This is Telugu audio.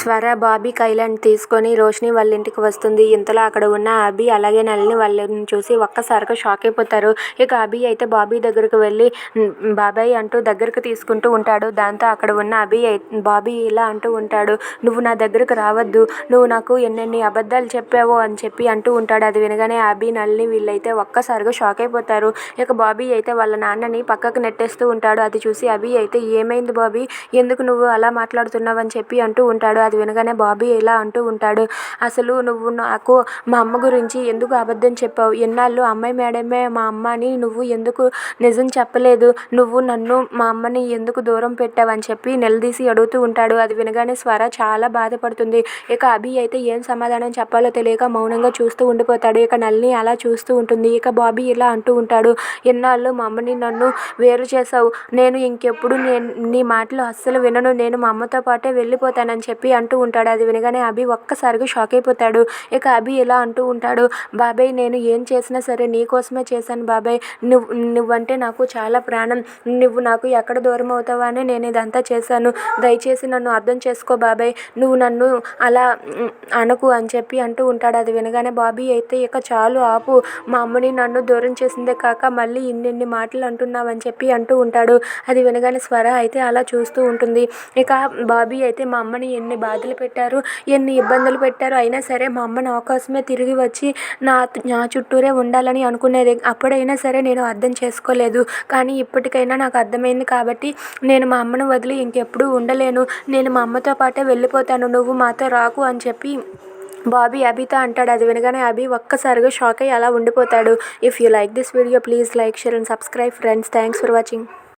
స్వర బాబీ కైలాన్ని తీసుకొని రోషిని వాళ్ళ ఇంటికి వస్తుంది. ఇంతలో అక్కడ ఉన్న అభి అలాగే నళిని వాళ్ళని చూసి ఒక్కసారిగా షాక్ అయిపోతారు. ఇక అభి అయితే బాబీ దగ్గరకు వెళ్ళి బాబాయ్ అంటూ దగ్గరకు తీసుకుంటూ ఉంటాడు. దాంతో అక్కడ ఉన్న అభి బాబీ ఇలా అంటూ ఉంటాడు. నువ్వు నా దగ్గరకు రావద్దు. నువ్వు నాకు ఎన్నెన్ని అబద్ధాలు చెప్పావో అని చెప్పి అంటూ ఉంటాడు. అది వినగానే అభి నళిని వీళ్ళైతే ఒక్కసారిగా షాక్ అయిపోతారు. ఇక బాబీ అయితే వాళ్ళ నాన్నని పక్కకు నెట్టేస్తూ ఉంటాడు. అది చూసి అభి అయితే ఏమైంది బాబీ? ఎందుకు నువ్వు అలా మాట్లాడుతున్నావు అని చెప్పి అంటూ ఉంటాడు. అది వినగానే బాబీ ఇలా అంటూ ఉంటాడు. అసలు నువ్వు నాకు మా అమ్మ గురించి ఎందుకు అబద్ధం చెప్పావు? ఎన్నాళ్ళు అమ్మాయి మేడమే మా అమ్మ అని నువ్వు ఎందుకు నిజం చెప్పలేదు? నువ్వు నన్ను మా అమ్మని ఎందుకు దూరం పెట్టావు? అని చెప్పి నిలదీసి అడుగుతూ ఉంటాడు. అది వినగానే స్వర చాలా బాధపడుతుంది. ఇక అభి అయితే ఏం సమాధానం చెప్పాలో తెలియక మౌనంగా చూస్తూ ఉండిపోతాడు. ఇక నల్ని అలా చూస్తూ ఉంటుంది. ఇక బాబీ ఇలా అంటూ ఉంటాడు. ఎన్నాళ్ళు మా అమ్మని నన్ను వేరు చేసావు నేను ఇంకెప్పుడు నేను నీ మాటలు అస్సలు వినను. నేను మా అమ్మతో పాటే వెళ్ళిపోతానని చెప్పి అంటూ ఉంటాడు. అది వినగానే అభి ఒక్కసారిగా షాక్ అయిపోతాడు. ఇక అభి ఇలా అంటూ ఉంటాడు బాబాయ్ నేను ఏం చేసినా సరే నీ కోసమే చేశాను బాబాయ్. నువ్వు నువ్వంటే నాకు చాలా ప్రాణం. నువ్వు నాకు ఎక్కడ దూరం అవుతావా అని నేను ఇదంతా చేశాను. దయచేసి నన్ను అర్థం చేసుకో బాబాయ్. నువ్వు నన్ను అలా అనకు అని చెప్పి అంటూ ఉంటాడు. అది వినగానే బాబీ అయితే ఇక చాలు ఆపు. మా అమ్మని నన్ను దూరం చేసిందే కాక మళ్ళీ ఇన్నిన్ని మాటలు అంటున్నావు అని చెప్పి అంటూ ఉంటాడు. అది వినగానే స్వర అయితే అలా చూస్తూ ఉంటుంది. ఇక బాబీ అయితే మా అమ్మని ఎన్ని ఎన్ని బాధలు పెట్టారు ఎన్ని ఇబ్బందులు పెట్టారు. అయినా సరే మా అమ్మ నా కోసమే తిరిగి వచ్చి నా నా చుట్టూరే ఉండాలని అనుకునేది. అప్పుడైనా సరే నేను అర్థం చేసుకోలేదు. కానీ ఇప్పటికైనా నాకు అర్థమైంది కాబట్టి నేను మా అమ్మను వదిలి ఇంకెప్పుడు ఉండలేను. నేను మా అమ్మతో పాటే వెళ్ళిపోతాను. నువ్వు మాతో రాకు అని చెప్పి బాబీ అభితో అంటాడు. అది వినగానే అభి ఒక్కసారిగా షాక్ అయ్యి అలా ఉండిపోతాడు. If you like this video please like share and subscribe friends thanks for watching